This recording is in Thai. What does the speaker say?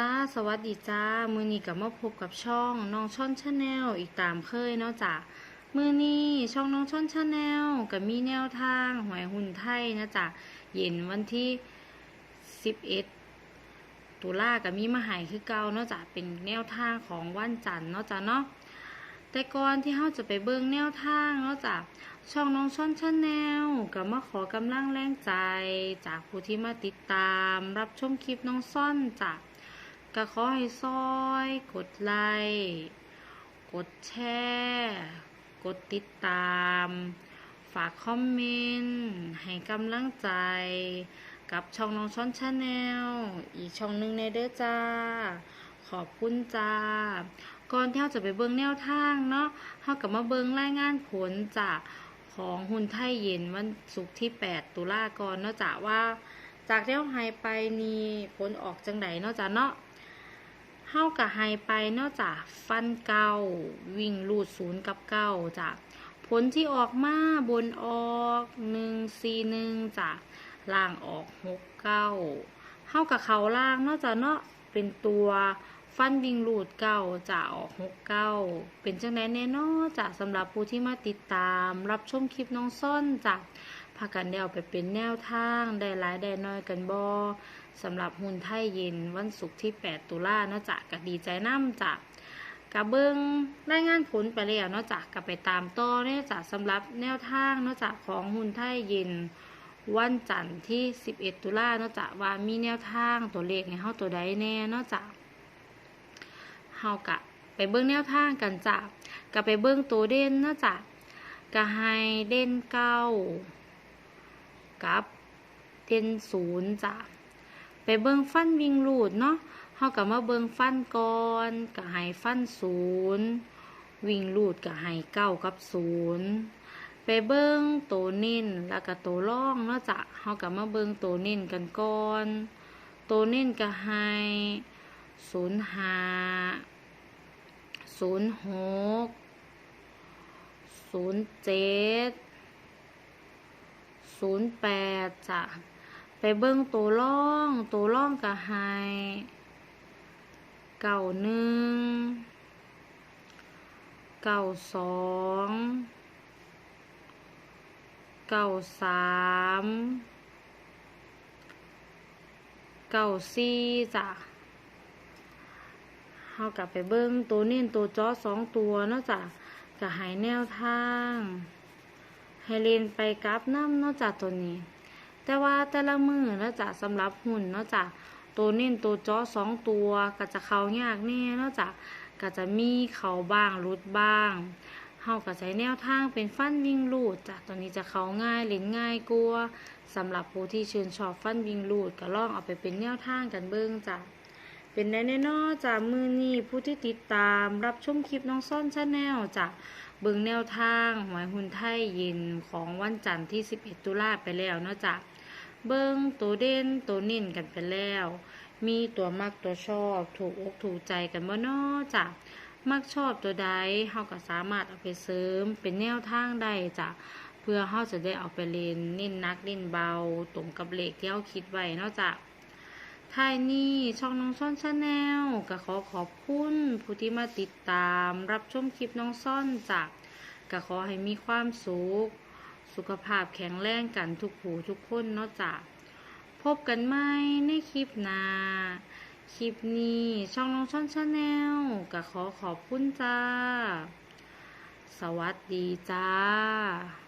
จ้าสวัสดีจ้า มือนี้กับมาพบกับช่องน้องช่อนชาแนลอีกตามเคยเนาะจ้ะมือนี้ช่องน้องช่อนชาแนลกับมีแนวทางหวยหุ่นไทยนะจ้ะเย็นวันที่ 11 ตุลากับมีมาหายคือเก่าเนาะจ้ะเป็นแนวทางของวันจันทร์เนาะจ้ะเนาะแต่ก่อนที่เราจะไปเบิ่งแนวทางเนาะจ้ะช่องน้องช่อนชาแนลกับมาขอกำลังแรงใจ จากผู้ที่มาติดตาม รับชมคลิปน้องซ่อนจ้ะก็ ขอให้ซอย กดไลค์กดแชร์กดติดตาม ฝากคอมเมนต์ ให้กำลังใจ กับช่องน้องช้อนชาแนลอีกช่องหนึ่งในเด้อจ้า ขอบคุณจ้า ก่อนที่เราจะไปเบิ่งแนวทางเนาะเรากลับมาเบิ่งรายงานผลจากของหุ่นไทยเย็นวันศุกร์ที่ 8 ตุลาคมเนาะจ้าว่าจากเที่เราให้ไปนี่ผลออกจังไดเนาะจ้าเนาะ เฮากับไฮไปนอกจากฟันเก่าวิ่งลูดศูนย์กับเก้าจากผลที่ออกมาบนออกหนึ่งสี่หนึ่งจากล่างออกหกเก้าเฮากับเขาล่างนอกจากเนาะเป็นตัวฟันวิ่งลูดเก้าจะออกหกเก้าเป็นจังไดแน่นอนจากสำหรับผู้ที่มาติดตาม รับชมคลิปน้องซ่อนจาก พากันเดวไปเป็นแนวทาง ได้หลายได้น้อยกันบอสำหรับหุ่นไทยเย็นวันศุกร์ที่ 8 ตุลาเนาะจากก็ดีใจน้ำจากกะเบิงรายงานผลไปแล้วเนาะจากก็ไปตามต่อเนี่ยจากสำหรับแนวทางเนาะจากของหุ่นไทยเย็นวันจันทร์ที่ 11 ตุลาเนาะจากว่ามีแนวทางตัวเลขในเฮาตัวใดแน่เนาะจากเฮากะไปเบิ่งแนวทางกันจ้ะก็ไปเบิ่งตัวเด่นเนาะจากก็ให้เด่นเก้า กับเด่นศูนย์จ้ะไปเบิ่งฟันวิ่งลูดเนาะเฮาก็มาเบิ่งฟันก่อนก็ให้ฟันศูนย์วิ่งลูดก็ให้เก้ากับศูนย์ไปเบิ่งโตเน้นแล้วก็โตร่องเนาะจ้ะเฮาก็มาเบิ่งโตเน้นกันก่อนโตเน้นก็ให้ศูนย์ห้าศูนย์หกศูนย์เจ็ด ศูนย์แปดจ้ะไปเบิ่งตัวร่องตัวร่องก็ให้เก่าหนึ่งเก่าสองเก่าสามเก่าสี่จ้ะเฮากลับไปเบิ่งตัวเน้นตัวจอสองตัวเนาะจ้ะก็ให้แนวทาง ให้เล่นไปกราฟน้ำนาะจ้ะตัวนี้ แต่ว่าแต่ละมือเนาะจ้ะสำหรับหุ่นนาะจ้ะตัวเน้นตัวจอสองตัวก็จะเขายากแน่นาะจ้ะก็จะมีเขาบ้างรุดบ้างเฮาก็ใช้แนวทางเป็นฟันวิ่งลูดจ้ะตัวนี้จะเขาง่ายเล่นง่ายกลัวสำหรับผู้ที่ชื่นชอบฟันวิ่งลูดก็ลองเอาไปเป็นแนวทางกันเบิ่งจ้ะ เป็นแน่ๆเนาจ้ะมือนี้ผู้ที่ติดตามรับชมคลิปน้องซ่อนชาแนลจ้ะเบิงแนวทางหวยหุ่นไทยเย็นของวันจันทร์ที่ 11 ตุลาไปแล้วเนาะจ้ะเบิงตัวเด่นตัวนิ่นกันไปแล้ว มีตัวมักตัวชอบถูกอกถูกใจกันบ่เนาะจ้ะมักชอบตัวใดเฮาก็สามารถเอาไปเสริมเป็นแนวทางได้จ้ะเพื่อเฮาจะได้เอาไปเล่นนิ่นนักนิ่นเบาตรงกับเลขที่เฮาคิดไว้เนาะจ้ะ ท้ายนี้ช่องน้องซ่อนชาแนลก็ขอขอบคุณผู้ที่มาติดตามรับชมคลิปน้องซ่อนจากก็ขอให้มีความสุข สุขภาพแข็งแรงกันทุกผู้ทุกคนเนาะจ้ะพบกันใหม่ในคลิปหน้าคลิปนี้ช่องน้องซ่อนชาแนลก็ขอขอบคุณจ้า สวัสดีจ้า